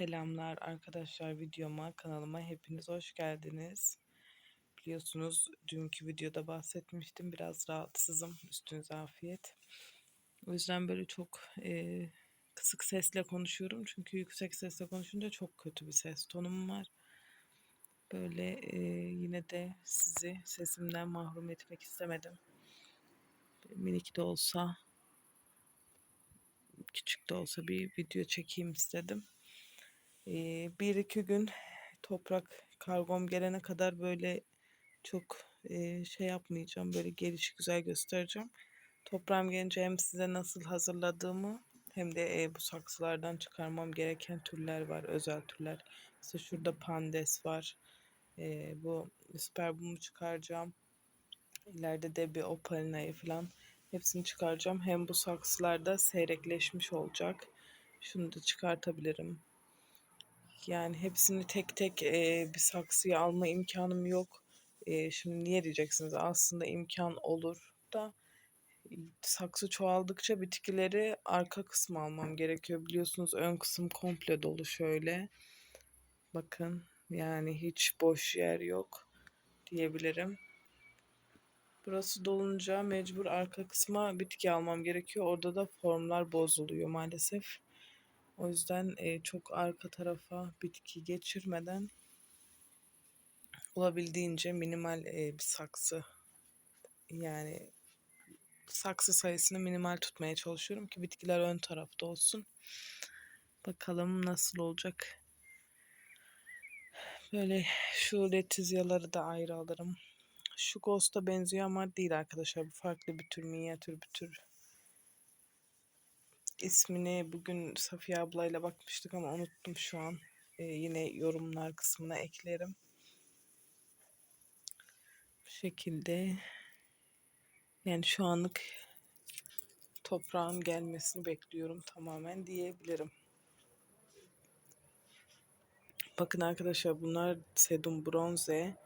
Selamlar arkadaşlar videoma kanalıma hepiniz hoş geldiniz. Biliyorsunuz dünkü videoda bahsetmiştim biraz rahatsızım üstünüze afiyet. O yüzden böyle çok e, kısık sesle konuşuyorum çünkü yüksek sesle konuşunca çok kötü bir ses tonum var. Böyle e, yine de sizi sesimden mahrum etmek istemedim. Minik de olsa küçük de olsa bir video çekeyim istedim. Bir iki gün toprak kargom gelene kadar böyle çok şey yapmayacağım. Böyle gelişi güzel göstereceğim. Toprağım gelince hem size nasıl hazırladığımı hem de bu saksılardan çıkarmam gereken türler var. Özel türler. Mesela şurada pandes var. E, bu sperbumu çıkaracağım. İleride de bir opalinayı falan hepsini çıkaracağım. Hem bu saksılarda seyrekleşmiş olacak. Şunu da çıkartabilirim. Yani hepsini tek tek e, bir saksıya alma imkanım yok. E, şimdi niye diyeceksiniz? Aslında imkan olur da saksı çoğaldıkça bitkileri arka kısmı almam gerekiyor. Biliyorsunuz ön kısım komple dolu şöyle. Bakın yani hiç boş yer yok diyebilirim. Burası dolunca mecbur arka kısma bitki almam gerekiyor. Orada da formlar bozuluyor maalesef. O yüzden e, çok arka tarafa bitki geçirmeden olabildiğince minimal e, bir saksı yani saksı sayısını minimal tutmaya çalışıyorum ki bitkiler ön tarafta olsun. Bakalım nasıl olacak. Böyle şu letizyaları da ayrı alırım. Şu Ghost'a benziyor ama değil arkadaşlar. Bu farklı bir tür, minyatür bir tür. İsmini bugün Safiye ablayla bakmıştık ama unuttum şu an. Ee, yine yorumlar kısmına eklerim. Bu şekilde yani şu anlık toprağın gelmesini bekliyorum tamamen diyebilirim. Bakın arkadaşlar bunlar sedum bronze.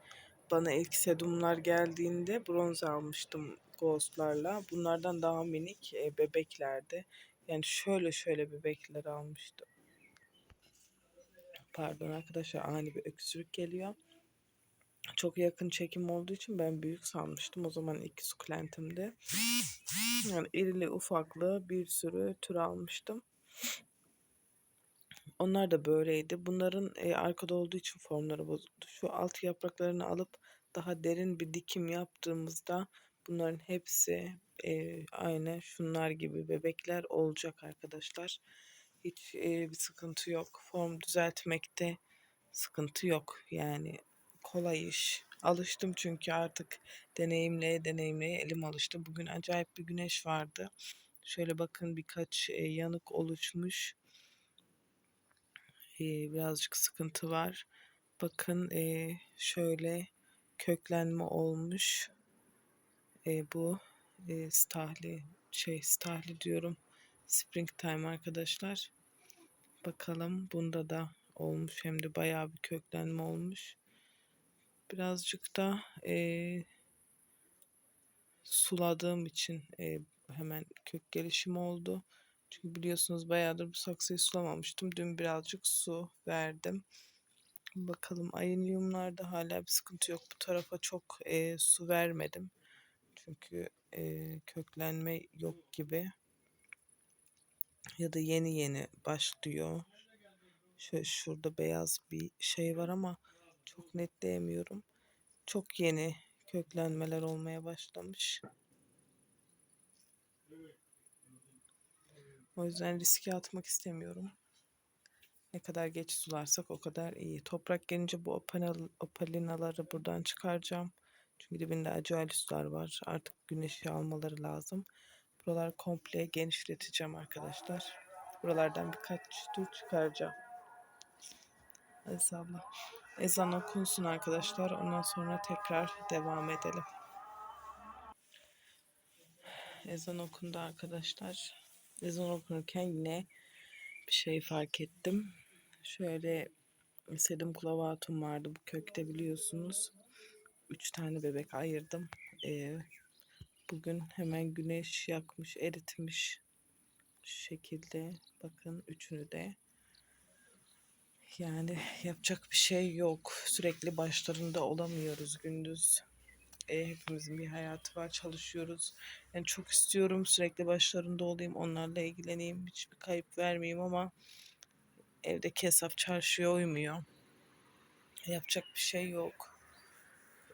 Bana ilk sedumlar geldiğinde bronze almıştım ghostlarla. Bunlardan daha minik e, bebeklerdi. Yani şöyle şöyle bebekler almıştım. Pardon arkadaşlar ani bir öksürük geliyor. Çok yakın çekim olduğu için ben büyük sanmıştım. O zaman ilk sukulentimdi. Yani irili ufaklı bir sürü tür almıştım. Onlar da böyleydi. Bunların e, arkada olduğu için formları bozuldu. Şu alt yapraklarını alıp daha derin bir dikim yaptığımızda bunların hepsi e, aynı şunlar gibi bebekler olacak arkadaşlar. Hiç e, bir sıkıntı yok. Form düzeltmekte sıkıntı yok. Yani kolay iş. Alıştım çünkü artık deneyimleye deneyimleye elim alıştı. Bugün acayip bir güneş vardı. Şöyle bakın birkaç e, yanık oluşmuş e, birazcık sıkıntı var. Bakın e, şöyle köklenme olmuş. E, bu e, stahli şey stahli diyorum. Springtime arkadaşlar. Bakalım bunda da olmuş hem de bayağı bir köklenme olmuş. Birazcık da e, suladığım için e, hemen kök gelişimi oldu. Çünkü biliyorsunuz bayağıdır bu saksıyı sulamamıştım. Dün birazcık su verdim. Bakalım ayınyumlarda hala bir sıkıntı yok. Bu tarafa çok e, su vermedim. Çünkü e, köklenme yok gibi. Ya da yeni yeni başlıyor. Şöyle şurada beyaz bir şey var ama çok netleyemiyorum. Çok yeni köklenmeler olmaya başlamış. O yüzden riske atmak istemiyorum. Ne kadar geç sularsak o kadar iyi. Toprak gelince bu opal, opalinaları buradan çıkaracağım. Çünkü dibinde acayip sular var. Artık güneşi almaları lazım. Buralar komple genişleteceğim arkadaşlar. Buralardan birkaç tur çıkaracağım. Hadi sabla. Ezan okunsun arkadaşlar. Ondan sonra tekrar devam edelim. Ezan okundu arkadaşlar ezan okunurken yine bir şey fark ettim. Şöyle sedim kulavatum vardı bu kökte biliyorsunuz. Üç tane bebek ayırdım. Ee, bugün hemen güneş yakmış, eritmiş. Şekilde bakın üçünü de. Yani yapacak bir şey yok. Sürekli başlarında olamıyoruz gündüz. E, hepimizin bir hayatı var, çalışıyoruz. Yani çok istiyorum sürekli başlarında olayım, onlarla ilgileneyim, hiçbir kayıp vermeyeyim ama evdeki hesap çarşıya uymuyor. Yapacak bir şey yok.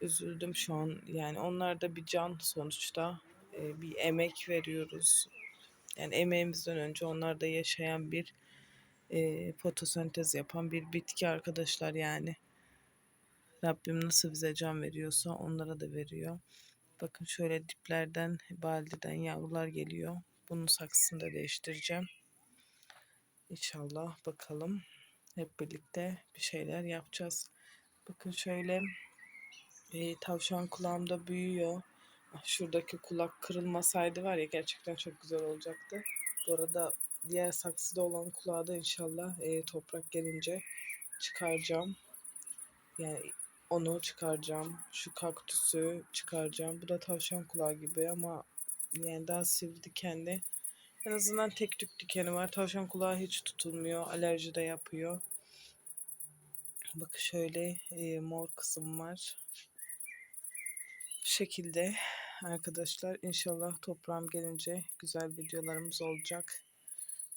Üzüldüm şu an. Yani onlar da bir can sonuçta. E, bir emek veriyoruz. Yani emeğimizden önce onlar da yaşayan bir e, fotosentez yapan bir bitki arkadaşlar yani. Rabbim nasıl bize can veriyorsa onlara da veriyor. Bakın şöyle diplerden, baldiden yavrular geliyor. Bunun saksısını da değiştireceğim. İnşallah bakalım. Hep birlikte bir şeyler yapacağız. Bakın şöyle e, tavşan kulağımda büyüyor. Ah, Şuradaki kulak kırılmasaydı var ya gerçekten çok güzel olacaktı. Bu arada diğer saksıda olan kulağı da inşallah e, toprak gelince çıkaracağım. Yani onu çıkaracağım. Şu kaktüsü çıkaracağım. Bu da tavşan kulağı gibi ama yani daha sivri dikenli. En azından tek tük dikeni var. Tavşan kulağı hiç tutulmuyor. Alerji de yapıyor. Bakın şöyle e, mor kısım var. Şekilde arkadaşlar inşallah toprağım gelince güzel videolarımız olacak.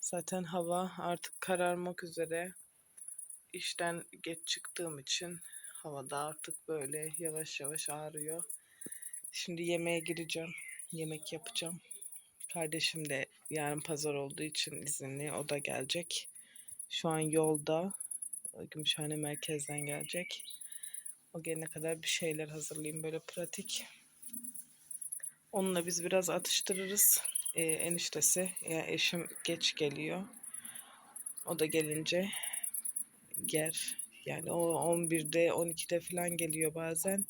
Zaten hava artık kararmak üzere. İşten geç çıktığım için havada artık böyle yavaş yavaş ağrıyor. Şimdi yemeğe gireceğim. Yemek yapacağım. Kardeşim de yarın pazar olduğu için izinli. O da gelecek. Şu an yolda. Gümüşhane merkezden gelecek. O gelene kadar bir şeyler hazırlayayım böyle pratik. Onunla biz biraz atıştırırız. Ee, eniştesi, yani eşim geç geliyor. O da gelince yer. Yani o 11'de 12'de falan geliyor bazen.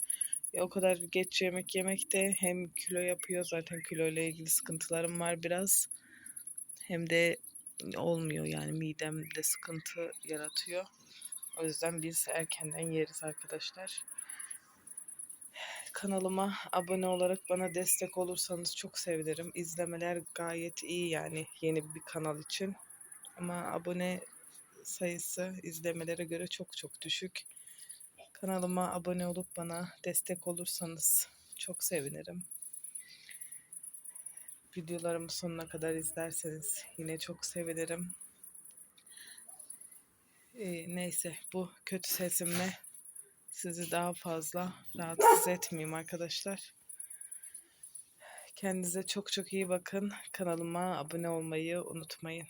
Ya o kadar geç yemek yemek de hem kilo yapıyor zaten kilo ile ilgili sıkıntılarım var biraz. Hem de olmuyor yani midemde sıkıntı yaratıyor. O yüzden biz erkenden yeriz arkadaşlar. Kanalıma abone olarak bana destek olursanız çok sevinirim. İzlemeler gayet iyi yani yeni bir kanal için. Ama abone sayısı izlemelere göre çok çok düşük. Kanalıma abone olup bana destek olursanız çok sevinirim. Videolarımı sonuna kadar izlerseniz yine çok sevinirim. Ee, neyse bu kötü sesimle sizi daha fazla rahatsız etmeyeyim arkadaşlar. Kendinize çok çok iyi bakın. Kanalıma abone olmayı unutmayın.